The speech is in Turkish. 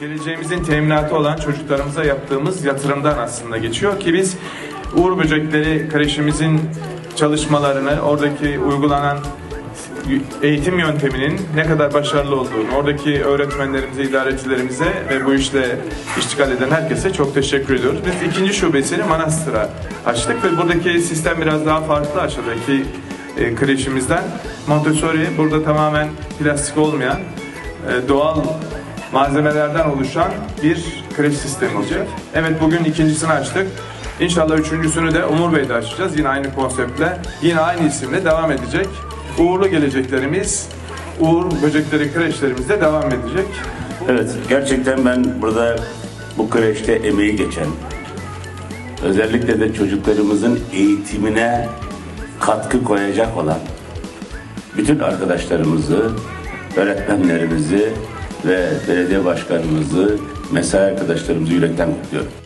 geleceğimizin teminatı olan çocuklarımıza yaptığımız yatırımdan aslında geçiyor ki biz Uğur Böcekleri kreşimizin çalışmalarını, oradaki uygulanan eğitim yönteminin ne kadar başarılı olduğunu, oradaki öğretmenlerimize, idarecilerimize ve bu işle iştigal eden herkese çok teşekkür ediyoruz. Biz ikinci şubesini Manastır'a açtık ve buradaki sistem biraz daha farklı aşağıdaki e, kreşimizden. Montessori burada tamamen plastik olmayan, e, doğal malzemelerden oluşan bir kreş sistemi olacak. Evet bugün ikincisini açtık. İnşallah üçüncüsünü de Umur Bey'de açacağız. Yine aynı konseptle, yine aynı isimle devam edecek. Uğurlu geleceklerimiz, Uğur Böcekleri kreşlerimizde devam edecek. Evet, gerçekten ben burada bu kreşte emeği geçen, özellikle de çocuklarımızın eğitimine katkı koyacak olan bütün arkadaşlarımızı, öğretmenlerimizi ve belediye başkanımızı, mesai arkadaşlarımızı yürekten kutluyorum.